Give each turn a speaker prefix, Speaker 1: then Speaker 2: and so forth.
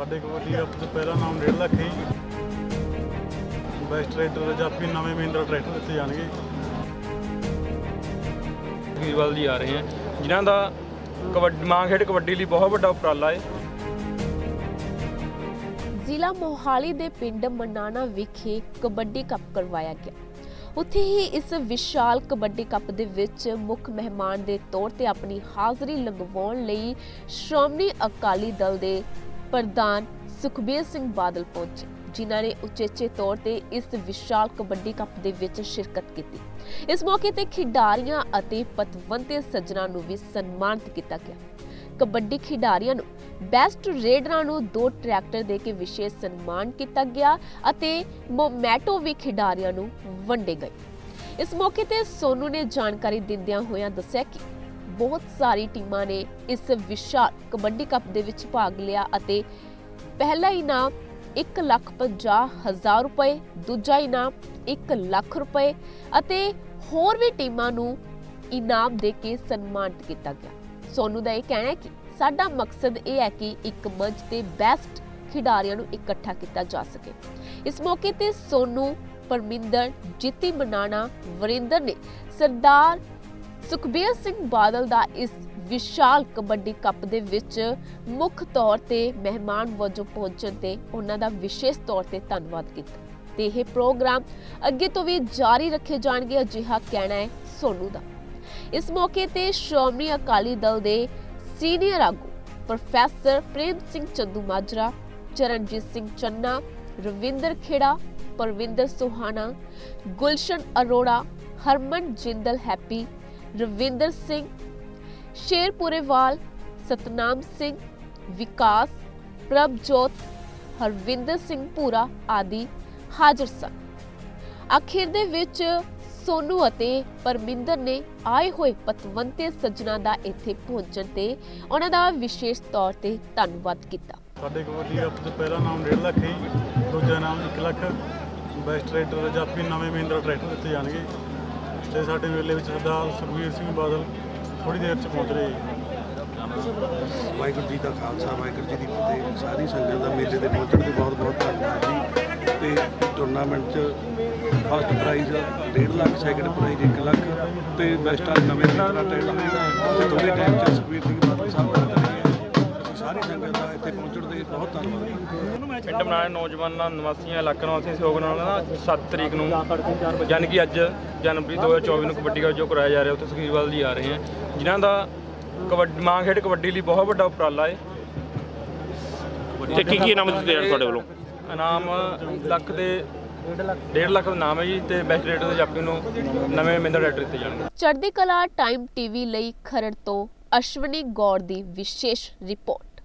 Speaker 1: ਸਾਡੇ ਕਬੱਡੀ ਦਾ ਪਹਿਲਾ ਨਾਮ 1.5 ਲੱਖ ਹੈ। ਬੈਸਟ ਰਾਈਡਰ ਜਾਪੀ ਨਵੇਂ ਮਹਿੰਦਰਾ ਟਰੈਕਟਰ ਦਿੱਤੇ ਜਾਣਗੇ।
Speaker 2: ਕੇਜਰੀਵਾਲ ਜੀ ਆ ਰਹੇ ਹੈ ਜਿਨ੍ਹਾਂ ਦਾ ਕਬੱਡੀ ਮਾਂ ਖੇਡ ਕਬੱਡੀ ਲਈ ਬਹੁਤ ਵੱਡਾ ਉਪਰਾਲਾ ਹੈ।
Speaker 3: ਜ਼ਿਲ੍ਹਾ ਮੋਹਾਲੀ ਦੇ ਪਿੰਡ ਮਨਾਣਾ ਵਿਖੇ ਕਬੱਡੀ ਕੱਪ ਕਰਵਾਇਆ ਗਿਆ। ਉੱਥੇ ਹੀ ਇਸ ਵਿਸ਼ਾਲ ਕਬੱਡੀ ਕੱਪ ਦੇ ਵਿੱਚ ਮੁੱਖ ਮਹਿਮਾਨ ਦੇ ਤੌਰ ਤੇ ਆਪਣੀ ਹਾਜ਼ਰੀ ਲਗਵਾਉਣ ਲਈ ਸ਼੍ਰੋਮਣੀ ਅਕਾਲੀ ਦਲ ਦੇ ਪ੍ਰਧਾਨ ਸੁਖਬੀਰ ਸਿੰਘ ਬਾਦਲ ਪਹੁੰਚੇ, ਜਿਨ੍ਹਾਂ ਨੇ ਉਚੇਚੇ ਤੌਰ ਤੇ ਇਸ ਵਿਸ਼ਾਲ ਕਬੱਡੀ ਕੱਪ ਦੇ ਵਿੱਚ ਸ਼ਿਰਕਤ ਕੀਤੀ। ਇਸ ਮੌਕੇ ਤੇ ਖਿਡਾਰੀਆਂ ਅਤੇ ਪਤਵੰਤੇ ਸੱਜਣਾ ਨੂੰ ਵੀ ਸਨਮਾਨਿਤ ਕੀਤਾ ਗਿਆ। ਕਬੱਡੀ ਖਿਡਾਰੀਆਂ ਨੂੰ ਬੈਸਟ ਰੇਡਰਾਂ ਨੂੰ ਦੋ ਟਰੈਕਟਰ ਦੇ ਕੇ ਵਿਸ਼ੇਸ਼ ਸਨਮਾਨ ਕੀਤਾ ਗਿਆ ਅਤੇ ਮੋਮੈਟੋ ਵੀ ਖਿਡਾਰੀਆਂ ਨੂੰ ਵੰਡੇ ਗਏ। ਇਸ ਮੌਕੇ ਤੇ ਸੋਨੂ ਨੇ ਜਾਣਕਾਰੀ ਦਿੰਦਿਆਂ ਹੋਇਆਂ ਦੱਸਿਆ ਕਿ ਬਹੁਤ ਸਾਰੀ ਟੀਮਾਂ ਨੇ ਇਸ ਵਿਸ਼ਾਲ ਕਬੱਡੀ ਕੱਪ ਦੇ ਵਿੱਚ ਭਾਗ ਲਿਆ ਅਤੇ ਪਹਿਲਾ ਇਨਾਮ 1 ਲੱਖ ਪੰਜਾਹ ਹਜ਼ਾਰ ਰੁਪਏ, ਦੂਜਾ ਇਨਾਮ 1 ਲੱਖ ਰੁਪਏ ਅਤੇ ਹੋਰ ਵੀ ਟੀਮਾਂ ਨੂੰ ਇਨਾਮ ਦੇ ਕੇ ਸਨਮਾਨਿਤ ਕੀਤਾ ਗਿਆ। ਸੋਨੂ ਦਾ ਇਹ ਕਹਿਣਾ ਹੈ ਕਿ ਸਾਡਾ ਮਕਸਦ ਇਹ ਹੈ ਕਿ ਇੱਕ ਮੰਚ ਤੇ ਬੈਸਟ ਖਿਡਾਰੀਆਂ ਨੂੰ ਇਕੱਠਾ ਕੀਤਾ ਜਾ ਸਕੇ। ਇਸ ਮੌਕੇ ਤੇ ਸੋਨੂ, ਪਰਮਿੰਦਰ, ਜਿੱਤੀ ਮਨਾਣਾ, ਵਰਿੰਦਰ ਨੇ ਸਰਦਾਰ ਸੁਖਬੀਰ ਸਿੰਘ ਬਾਦਲ ਦਾ ਇਸ ਵਿਸ਼ਾਲ ਕਬੱਡੀ ਕੱਪ ਦੇ ਵਿੱਚ ਮੁੱਖ ਤੌਰ ਤੇ ਮਹਿਮਾਨ ਵਜੋਂ ਪਹੁੰਚਣ ਤੇ ਉਹਨਾਂ ਦਾ ਵਿਸ਼ੇਸ਼ ਤੌਰ ਤੇ ਧੰਨਵਾਦ ਕੀਤਾ। ਤੇ ਇਹ ਪ੍ਰੋਗਰਾਮ ਅੱਗੇ ਤੋਂ ਵੀ ਜਾਰੀ ਰੱਖੇ ਜਾਣਗੇ, ਅਜਿਹਾ ਕਹਿਣਾ ਹੈ ਸੋਨੂ ਦਾ। ਇਸ ਮੌਕੇ ਤੇ ਸ਼੍ਰੋਮਣੀ ਅਕਾਲੀ ਦਲ ਦੇ ਸੀਨੀਅਰ ਆਗੂ ਪ੍ਰੋਫੈਸਰ ਪ੍ਰੇਮ ਸਿੰਘ ਚੰਦੂ ਮਾਜਰਾ, ਚਰਨਜੀਤ ਸਿੰਘ ਚੰਨਾ, ਰਵਿੰਦਰ ਖੇੜਾ, ਪਰਵਿੰਦਰ ਸੁਹਾਣਾ, ਗੁਲਸ਼ਨ ਅਰੋੜਾ ਹਰਮਨ ਜਿੰਦਲ ਹੈਪੀ ਰਵਿੰਦਰ ਸਿੰਘ ਸ਼ੇਰਪੁਰੇਵਾਲ ਸਤਨਾਮ ਸਿੰਘ, ਵਿਕਾਸ, ਪ੍ਰਭਜੋਤ, ਹਰਵਿੰਦਰ ਸਿੰਘ ਪੂਰਾ ਆਦਿ ਹਾਜ਼ਰ ਸਨ। ਆਖਿਰ ਦੇ ਵਿੱਚ ਸੋਨੂ ਅਤੇ ਪਰਮਿੰਦਰ ਨੇ ਆਏ ਹੋਏ ਪਤਵੰਤੇ ਸੱਜਣਾ ਦਾ ਇੱਥੇ ਪਹੁੰਚਣ ਤੇ ਉਹਨਾਂ ਦਾ ਵਿਸ਼ੇਸ਼ ਤੌਰ ਤੇ ਧੰਨਵਾਦ ਕੀਤਾ।
Speaker 1: ਸਾਡੇ ਕਬੱਡੀ ਕੱਪ ਦਾ ਪਹਿਲਾ ਨਾਮ 1.5 ਲੱਖ ਹੈ, ਦੂਜਾ ਨਾਮ 1 ਲੱਖ। ਬੈਸਟ ਰਾਈਡਰ ਜਾਪੀ ਨਵੇਂ ਮਹਿੰਦਰਾ ਟਰੈਕਟਰ ਦਿੱਤੇ ਜਾਣਗੇ। ਤੇ ਸਾਡੇ ਮੇਲੇ ਵਿੱਚ ਸਰਦਾਰ ਸੁਖਬੀਰ ਸਿੰਘ ਬਾਦਲ ਥੋੜੀ ਦੇਰ ਚ ਪਹੁੰਚ ਰਹੇ
Speaker 4: ਵਾਹਿਗੁਰੂ ਜੀ ਦਾ ਖਾਲਸਾ, ਵਾਹਿਗੁਰੂ ਜੀ ਦੀ ਫਤਿਹ। ਸਾਰੀ ਸੰਗਤ ਦਾ ਮੇਲੇ ਤੇ ਪਹੁੰਚਣ ਤੇ ਬਹੁਤ ਬਹੁਤ ਧੰਨਵਾਦ ਜੀ। ਤੇ ਟੂਰਨਾਮੈਂਟ 'ਚ first prize 1.5 lakh second prize 1 lakh. ਤੇ ਬੈਸਟ ਆ ਨਵੇਂ ਟਰੈਕਟਰ ਤੇ। ਥੋੜੇ ਟਾਈਮ 'ਚ ਸੁਖਬੀਰ ਸਿੰਘ ਬਾਦਲ ਸਾਹਿਬ ਦਾ ਸਾਰੀ ਸੰਗਤ ਦਾ ਇੱਥੇ ਪਹੁੰਚਣ ਤੇ ਬਹੁਤ ਧੰਨਵਾਦ।
Speaker 2: ਪਿੰਡ ਬਣਾਏ ਨੌਜਵਾਨਾਂ ਨਿਵਾਸੀਆਂ ਇਲਾਕਾ ਨਿਵਾਸੀਆਂ ਸਹਿਯੋਗ ਨਾਲ ਨਾ 7 ਤਰੀਕ ਨੂੰ ਯਾਨੀ ਕਿ ਅੱਜ ਜਨਵਰੀ 2024 ਨੂੰ ਕਬੱਡੀ ਕੱਪ ਜੋ ਕਰਾਇਆ ਜਾ ਰਿਹਾ ਉੱਥੇ ਸੁਖਬੀਰ ਜੀ ਆ ਰਹੇ ਹੈ ਜਿਨ੍ਹਾਂ ਦਾ ਕਬੱਡੀ ਮਾਂ ਖੇਡ ਕਬੱਡੀ ਲਈ ਬਹੁਤ ਵੱਡਾ ਉਪਰਾਲਾ ਹੈ।
Speaker 5: ਤੇ ਕੀ ਕੀ ਇਨਾਮ ਦਿੱਤੇ ਜਾਣ ਤੁਹਾਡੇ ਵੱਲੋਂ?
Speaker 2: ਇਨਾਮ ਲੱਖ ਦੇ 1.5 ਲੱਖ ਦਾ ਨਾਮ ਹੈ ਜੀ ਤੇ ਬੈਸਟ ਰੇਡਰ ਦੇ ਜਾਪੀ ਨੂੰ ਨਵੇਂ ਮਹਿੰਦਰ ਟਰੈਕਟਰ ਦਿੱਤੇ ਜਾਣਗੇ।
Speaker 3: ਚੜ੍ਹਦੀ ਕਲਾ ਟਾਈਮ ਟੀਵੀ ਲਈ ਖਰੜ ਤੋਂ ਅਸ਼ਵਨੀ ਗੌੜ ਦੀ ਵਿਸ਼ੇਸ਼ ਰਿਪੋਰਟ।